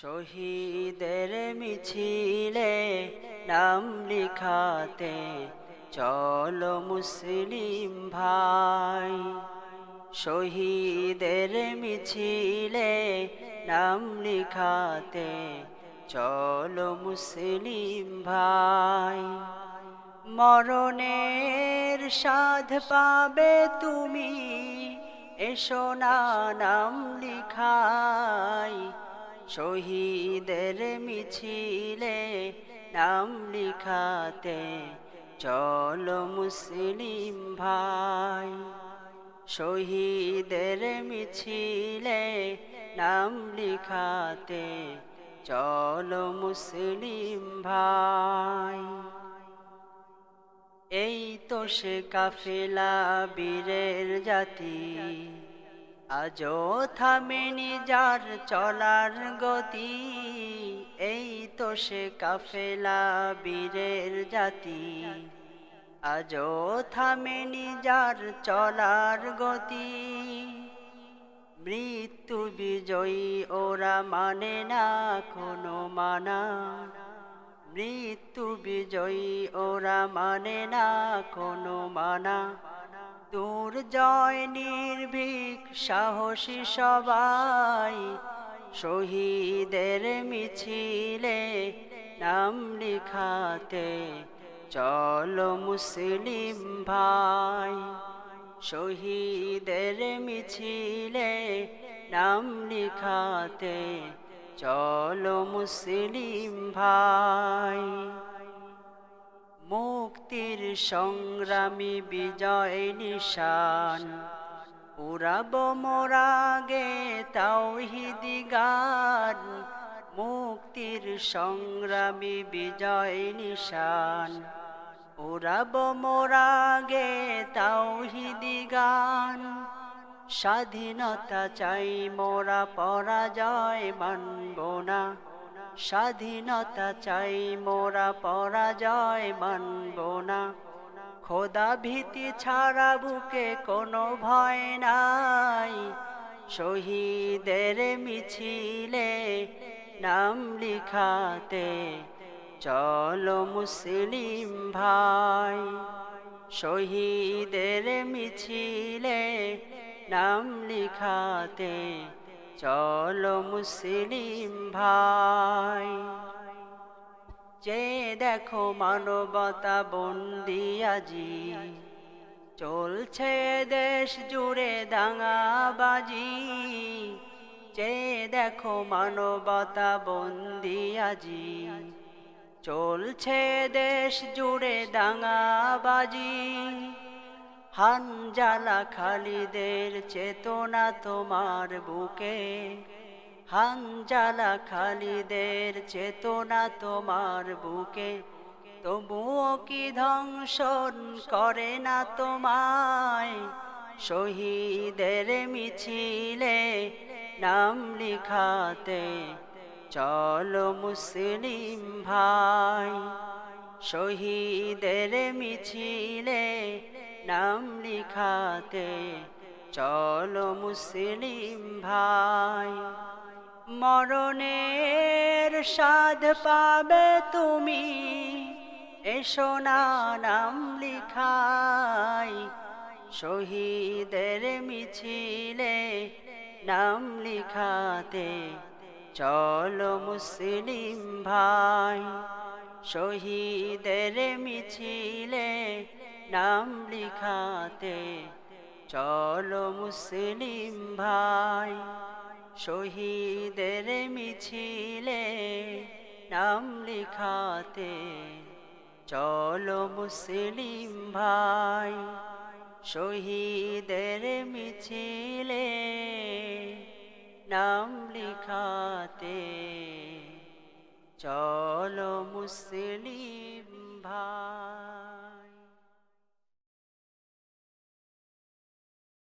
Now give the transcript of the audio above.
শহীদের মিছিলে নাম লিখাতে চলো মুসলিম ভাই। শহীদের মিছিলে নাম লিখাতে চলো মুসলিম ভাই। মরণের সাধ পাবে তুমি, এসো না নাম লিখাই। শহীদের মিছিলে নাম লিখাতে চলো মুসলিম ভাই। শহীদের মিছিলে নাম লিখাতে চলো মুসলিম ভাই। এই তো সে কাফেলা বীরের জাতি। আজও থামেনি যার চলার গতি, এই তো সে কাফেলা বীরের জাতি। আজও থামেনি যার চলার গতি, মৃত্যু বিজয়ী ওরা মানে না কোনো মানা। মৃত্যু বিজয়ী ওরা মানে না কোনো মানা। দূর জয় নির্ভীক সাহসী সবাই, শহীদের মিছিলে নাম লিখাতে চলো মুসলিম ভাই, শহীদের মিছিলে নাম লিখাতে চলো মুসলিম ভাই। মুক্তির সংগ্রামী বিজয় নিশান। উড়াব মোরাগে তাওহিদি গান। মুক্তির সংগ্রামী বিজয় নিশান। উড়াব মোরাগে তাওহিদি গান। স্বাধীনতা চাই মোরা, পরাজয় মানব না। স্বাধীনতা চাই, মোরা পরাজয় মানব না। খোদা ভীতি ছাড়া বুকে কোনো ভয় নাই। শহীদের মিছিলে নাম লিখাতে চলো মুসলিম ভাই। শহীদের মিছিলে নাম লিখাতে চলো মুসলিম ভাই। যে দেখো মানবতা বন্দি আজি, চলছে দেশ জুড়ে দাঙ্গাবাজি যে দেখো মানবতা বন্দি আজি, চলছে দেশ জুড়ে দাঙ্গাবাজি হানজালা খালিদের চেতনা তোমার বুকে। হানজালা খালিদের চেতনা তোমার বুকে। তবুও কি ধ্বংসন করে না তোমায়? শহীদের মিছিলে নাম লিখাতে চলো মুসলিম ভাই। শহীদের মিছিলে নাম লিখাতে, চলো মুসলিম ভাই। মরণের সাধ পাবে তুমি, এসো না নাম লিখাই। শহীদের মিছিলে নাম লিখাতে, চলো মুসলিম ভাই। শহীদের মিছিলে নাম লিখাতে। চলো মুসলিম ভাই, শহীদের মিছিলে নাম লিখাতে। চলো মুসলিম ভাই, শহীদের মিছিলে নাম লিখাতে। চলো মুসলিম ভাই।